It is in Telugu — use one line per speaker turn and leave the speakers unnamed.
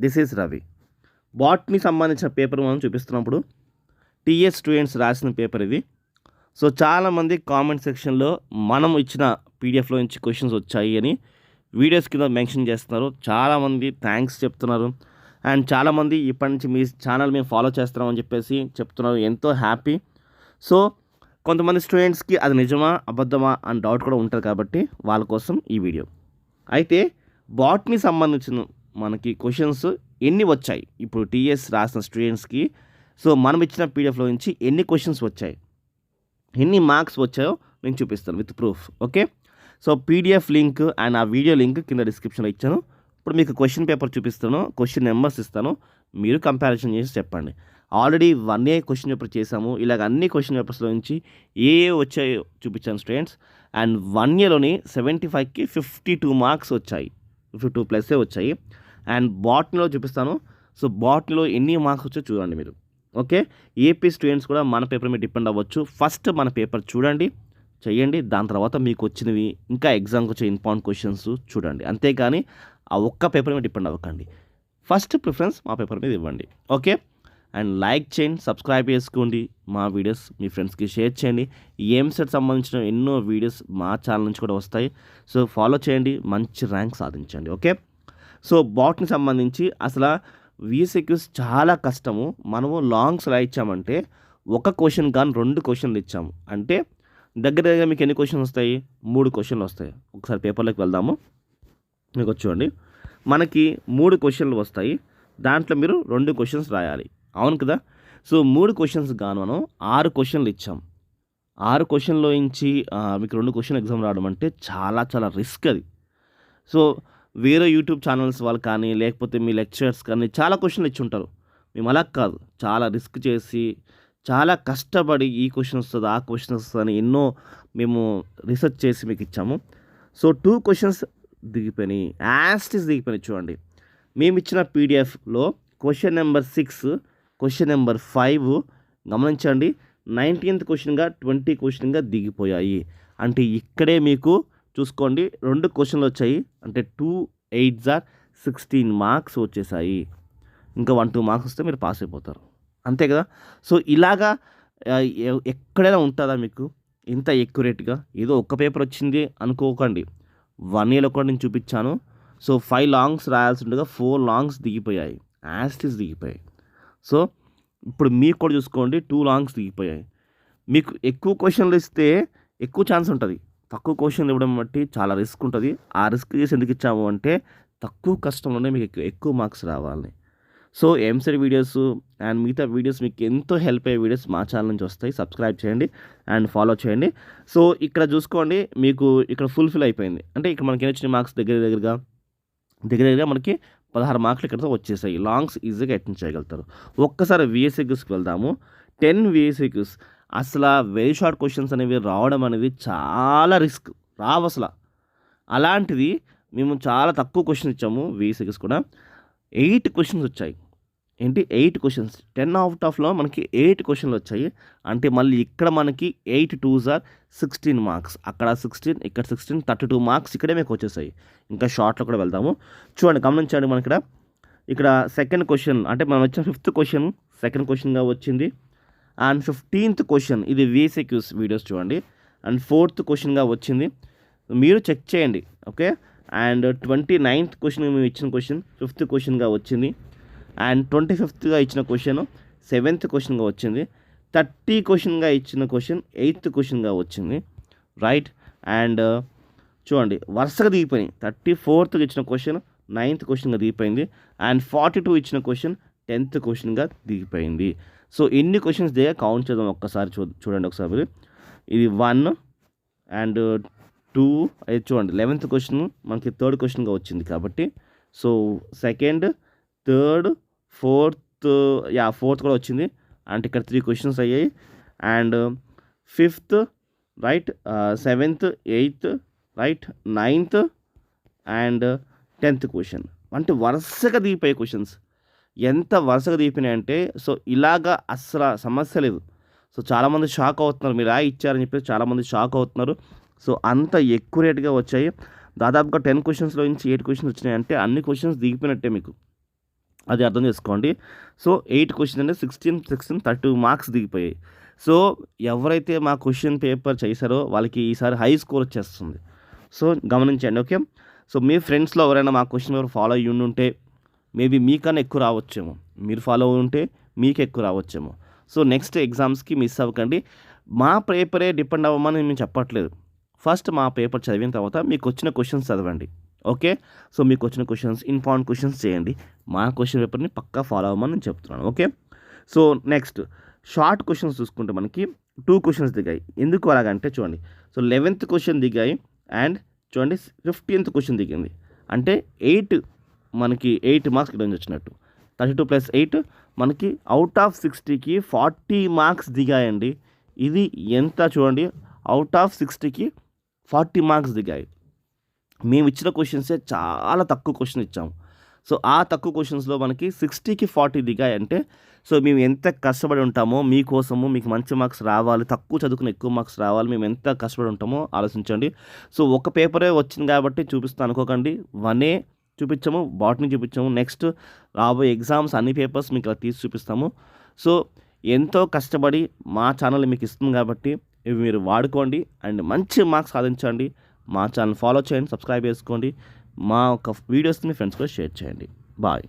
దిస్ ఈజ్ రవి బాట్ని సంబంధించిన పేపర్ మనం చూపిస్తున్నప్పుడు టీఎస్ స్టూడెంట్స్ రాసిన పేపర్ ఇది. సో చాలామంది కామెంట్ సెక్షన్లో మనం ఇచ్చిన పీడిఎఫ్లో నుంచి క్వశ్చన్స్ వచ్చాయి అని వీడియోస్ కింద మెన్షన్ చేస్తున్నారు. చాలామంది థ్యాంక్స్ చెప్తున్నారు. అండ్ చాలామంది ఇప్పటి నుంచి మీ ఛానల్ మేము ఫాలో చేస్తున్నామని చెప్పేసి చెప్తున్నారు. ఎంతో హ్యాపీ సో కొంతమంది స్టూడెంట్స్కి అది నిజమా అబద్ధమా అని డౌట్ కూడా ఉంటుంది కాబట్టి వాళ్ళ కోసం ఈ వీడియో అయితే బాట్ని సంబంధించిన మనకి క్వశ్చన్స్ ఎన్ని వచ్చాయి? ఇప్పుడు టీఎస్ రాసిన స్టూడెంట్స్కి సో మనం ఇచ్చిన పీడిఎఫ్లో నుంచి ఎన్ని క్వశ్చన్స్ వచ్చాయి? ఎన్ని మార్క్స్ వచ్చాయో నేను చూపిస్తాను with proof okay so PDF link and ఆ వీడియో లింక్ కింద డిస్క్రిప్షన్లో ఇచ్చాను. ఇప్పుడు మీకు క్వశ్చన్ పేపర్ చూపిస్తాను క్వశ్చన్ నెంబర్స్ ఇస్తాను. మీరు కంపారిజన్ చేసి చెప్పండి. Already one A question paper చేసాము ఇలాగ అన్ని క్వశ్చన్ పేపర్స్లో నుంచి ఏ ఏ వచ్చాయో చూపించాను స్టూడెంట్స్ అండ్ వన్ ఇయర్లోని సెవెంటీ ఫైవ్కి ఫిఫ్టీ టూ మార్క్స్ వచ్చాయి. ఫిఫ్టీ టూ ప్లస్సే వచ్చాయి. అండ్ బాట్నీలో చూపిస్తాను. సో బాటిల్లో ఎన్ని మార్క్స్ వచ్చో చూడండి మీరు. ఓకే? ఏపీ స్టూడెంట్స్ కూడా మన పేపర్ మీద డిపెండ్ అవ్వచ్చు. ఫస్ట్ మన పేపర్ చూడండి. చేయండి దాని తర్వాత మీకు వచ్చినవి ఇంకా ఎగ్జామ్కి వచ్చే ఇంపార్టెంట్ క్వశ్చన్స్ చూడండి. అంతేగాని ఆ ఒక్క పేపర్ మీద డిపెండ్ అవ్వకండి. ఫస్ట్ ప్రిఫరెన్స్ మా పేపర్ మీద ఇవ్వండి. ఓకే? అండ్ లైక్ చేయండి. సబ్స్క్రైబ్ చేసుకోండి. మా వీడియోస్ మీ ఫ్రెండ్స్కి షేర్ చేయండి. ఏం సెట్ సంబంధించిన ఎన్నో వీడియోస్ మా ఛానల్ నుంచి కూడా వస్తాయి. సో ఫాలో చేయండి. మంచి ర్యాంక్ సాధించండి. ఓకే? సో బాట్ని సంబంధించి అసలు వీసెక్యూస్ చాలా కష్టము. మనము లాంగ్స్ రాయించామంటే ఒక క్వశ్చన్ కానీ రెండు క్వశ్చన్లు ఇచ్చాము. అంటే దగ్గర దగ్గర మీకు ఎన్ని క్వశ్చన్స్ వస్తాయి? మూడు క్వశ్చన్లు వస్తాయి. ఒకసారి పేపర్లోకి వెళ్దాము. మీకు చూడండి. మనకి మూడు క్వశ్చన్లు వస్తాయి. దాంట్లో మీరు రెండు క్వశ్చన్స్ రాయాలి. అవును కదా? సో మూడు క్వశ్చన్స్ గాను మనం ఆరు క్వశ్చన్లు ఇచ్చాం. ఆరు క్వశ్చన్లో నుంచి మీకు రెండు క్వశ్చన్ ఎగ్జామ్ రావడం అంటే చాలా చాలా రిస్క్ అది. సో వేరే యూట్యూబ్ ఛానల్స్ వాళ్ళు కానీ లేకపోతే మీ లెక్చరర్స్ కానీ చాలా క్వశ్చన్లు ఇచ్చి ఉంటారు మేము అలా కాదు. చాలా రిస్క్ చేసి చాలా కష్టపడి ఈ క్వశ్చన్ వస్తుంది ఆ క్వశ్చన్ వస్తుంది అని ఎన్నో మేము రీసెర్చ్ చేసి మీకు ఇచ్చాము. సో టూ క్వశ్చన్స్ దిగిపోయినాయి. యాస్టిస్ దిగిపోయినాయి చూడండి. మేము ఇచ్చిన పీడిఎఫ్లో question number six question number five గమనించండి. నైన్టీన్త్ క్వశ్చన్గా ట్వంటీ క్వశ్చన్గా దిగిపోయాయి. అంటే ఇక్కడే మీకు చూసుకోండి. రెండు క్వశ్చన్లు వచ్చాయి. అంటే టూ ఎయిట్ జార్ సిక్స్టీన్ మార్క్స్ వచ్చేసాయి. ఇంకా వన్ టూ మార్క్స్ వస్తే మీరు పాస్ అయిపోతారు. అంతే కదా? సో ఇలాగా ఎక్కడైనా ఉంటుందా మీకు? ఇంత ఎక్యురేట్గా ఏదో ఒక్క పేపర్ వచ్చింది అనుకోకండి. వన్ ఇయర్లో కూడా నేను చూపించాను. సో ఫైవ్ లాంగ్స్ రాయాల్సి ఉండగా ఫోర్ లాంగ్స్ దిగిపోయాయి యాస్టిస్ దిగిపోయాయి. సో ఇప్పుడు మీకు కూడా చూసుకోండి. టూ లాంగ్స్ దిగిపోయాయి. మీకు ఎక్కువ క్వశ్చన్లు ఇస్తే ఎక్కువ ఛాన్స్ ఉంటుంది. తక్కువ క్వశ్చన్లు ఇవ్వడం బట్టి చాలా రిస్క్ ఉంటుంది. ఆ రిస్క్ చేసి ఎందుకు ఇచ్చాము అంటే తక్కువ కష్టంలోనే మీకు ఎక్కువ మార్క్స్ రావాలి. సో ఎంసెట్ వీడియోస్ అండ్ మిగతా వీడియోస్ మీకు ఎంతో హెల్ప్ అయ్యే వీడియోస్ మా ఛానల్ నుంచి వస్తాయి. సబ్స్క్రైబ్ చేయండి అండ్ ఫాలో చేయండి. సో ఇక్కడ చూసుకోండి మీకు ఇక్కడ ఫుల్ఫిల్ అయిపోయింది. అంటే ఇక్కడ మనకి వచ్చిన మార్క్స్ దగ్గర దగ్గరగా? దగ్గర దగ్గర మనకి పదహారు మార్కులు ఇక్కడ వచ్చేసాయి. లాంగ్స్ ఈజీగా అటెండ్ చేయగలుగుతారు. ఒక్కసారి విఎస్సిక్యూస్కి వెళ్దాము. టెన్ విఎస్సిక్యూస్ అసలు వెరీ షార్ట్ క్వశ్చన్స్ అనేవి రావడం అనేది చాలా రిస్క్ రావు అసలు. అలాంటిది మేము చాలా తక్కువ క్వశ్చన్ ఇచ్చాము వీసీకి కూడా. ఎయిట్ క్వశ్చన్స్ వచ్చాయి. ఏంటి? ఎయిట్ క్వశ్చన్స్ టెన్ అవుట్ ఆఫ్లో మనకి ఎయిట్ క్వశ్చన్లు వచ్చాయి. అంటే మళ్ళీ ఇక్కడ మనకి eight two or sixteen marks అక్కడ సిక్స్టీన్ ఇక్కడ సిక్స్టీన్ థర్టీ టూ మార్క్స్ ఇక్కడే మీకు వచ్చేసాయి. ఇంకా షార్ట్లో కూడా వెళ్తాము. చూడండి గమనించండి మన ఇక్కడ. ఇక్కడ సెకండ్ క్వశ్చన్ అంటే మనం వచ్చిన ఫిఫ్త్ క్వశ్చన్ సెకండ్ క్వశ్చన్గా వచ్చింది. అండ్ ఫిఫ్టీన్త్ క్వశ్చన్ ఇది వీసెక్యూస్ వీడియోస్ చూడండి. అండ్ ఫోర్త్ క్వశ్చన్గా వచ్చింది. మీరు చెక్ చేయండి okay? And twenty ninth question మేము ఇచ్చిన క్వశ్చన్ ఫిఫ్త్ క్వశ్చన్గా వచ్చింది. అండ్ ట్వంటీ ఫిఫ్త్గా ఇచ్చిన క్వశ్చన్ సెవెంత్ క్వశ్చన్గా వచ్చింది. థర్టీ క్వశ్చన్గా ఇచ్చిన క్వశ్చన్ ఎయిత్ క్వశ్చన్గా వచ్చింది. రైట్? అండ్ చూడండి వరుసగా దిగిపోయినాయి. థర్టీ ఫోర్త్కి ఇచ్చిన క్వశ్చన్ నైన్త్ క్వశ్చన్గా దిగిపోయింది. అండ్ ఫార్టీ టూ ఇచ్చిన క్వశ్చన్ టెన్త్ క్వశ్చన్గా దిగిపోయింది. సో ఎన్ని క్వశ్చన్స్ దిగా కౌంట్ చేద్దాం ఒక్కసారి చూ చూడండి ఒకసారి మీరు. ఇది వన్ అండ్ టూ అది చూడండి లెవెన్త్ క్వశ్చన్ మనకి థర్డ్ క్వశ్చన్గా వచ్చింది కాబట్టి. So second third fourth yeah fourth కూడా వచ్చింది. అంటే ఇక్కడ త్రీ క్వశ్చన్స్ అయ్యాయి. And fifth right seventh eighth right ninth and tenth question అంటే వరుసగా దిగిపోయే క్వశ్చన్స్ ఎంత వరుసగా దిగిపోయినాయి అంటే సో ఇలాగా అస్సలు సమస్య లేదు. సో చాలామంది షాక్ అవుతున్నారు మీరు ఆ ఇచ్చారని చెప్పి చాలామంది షాక్ అవుతున్నారు. సో అంత ఎక్కువ రేట్గా వచ్చాయి. దాదాపుగా టెన్ క్వశ్చన్స్లో నుంచి ఎయిట్ క్వశ్చన్స్ వచ్చినాయి అంటే అన్ని క్వశ్చన్స్ దిగిపోయినట్టే మీకు. అది అర్థం చేసుకోండి. సో ఎయిట్ క్వశ్చన్ అంటే సిక్స్టీన్ సిక్స్టీన్ థర్టీ మార్క్స్ దిగిపోయాయి. సో ఎవరైతే మా క్వశ్చన్ పేపర్ చేశారో వాళ్ళకి ఈసారి హై స్కోర్ వచ్చేస్తుంది. సో గమనించండి ఓకే? సో మీ ఫ్రెండ్స్లో ఎవరైనా మా క్వశ్చన్ పేపర్ ఫాలో అయ్యి ఉంటే మేబీ మీకన్నా ఎక్కువ రావచ్చేమో. మీరు ఫాలో ఉంటే మీకు ఎక్కువ రావచ్చేమో. సో నెక్స్ట్ ఎగ్జామ్స్కి మిస్ అవ్వకండి. మా పేపరే డిపెండ్ అవ్వమని మేము చెప్పట్లేదు. ఫస్ట్ మా పేపర్ చదివిన తర్వాత మీకు వచ్చిన క్వశ్చన్స్ చదవండి. ఓకే? సో మీకు వచ్చిన క్వశ్చన్స్ ఇంపార్టెంట్ క్వశ్చన్స్ చేయండి. మా క్వశ్చన్ పేపర్ని పక్కా ఫాలో అవ్వమని నేను చెప్తున్నాను. Okay? So next short questions చూసుకుంటే మనకి టూ క్వశ్చన్స్ దిగాయి. ఎందుకు అలాగంటే చూడండి. సో లెవెన్త్ క్వశ్చన్ దిగాయి అండ్ చూడండి ఫిఫ్టీన్త్ క్వశ్చన్ దిగింది. అంటే ఎయిట్ మనకి ఎయిట్ మార్క్స్ ఇక్కడ నుంచి వచ్చినట్టు థర్టీ టూ ప్లస్ ఎయిట్ మనకి అవుట్ ఆఫ్ సిక్స్టీకి ఫార్టీ మార్క్స్ దిగాయండి. ఇది ఎంత చూడండి. అవుట్ ఆఫ్ సిక్స్టీకి ఫార్టీ మార్క్స్ దిగాయి. మేము ఇచ్చిన క్వశ్చన్సే చాలా తక్కువ క్వశ్చన్ ఇచ్చాము. సో ఆ తక్కువ క్వశ్చన్స్లో మనకి సిక్స్టీకి ఫార్టీ దిగాయంటే సో మేము ఎంత కష్టపడి ఉంటామో మీకోసము మీకు మంచి మార్క్స్ రావాలి తక్కువ చదువుకుని ఎక్కువ మార్క్స్ రావాలి మేము ఎంత కష్టపడి ఉంటామో ఆలోచించండి. సో ఒక పేపరే వచ్చింది కాబట్టి చూపిస్తాను. అనుకోకండి. వనే చూపించాము బాటనీ చూపించాము. నెక్స్ట్ రాబోయే ఎగ్జామ్స్ అన్ని పేపర్స్ మీకు ఇలా తీసి చూపిస్తాము. సో ఎంతో కష్టపడి మా ఛానల్ మీకు ఇస్తుంది కాబట్టి ఇవి మీరు వాడుకోండి అండ్ మంచి మార్క్స్ సాధించండి. మా ఛానల్ ఫాలో చేయండి సబ్స్క్రైబ్ చేసుకోండి. మా ఒక వీడియోస్ని మీ ఫ్రెండ్స్ కూడా షేర్ చేయండి. బాయ్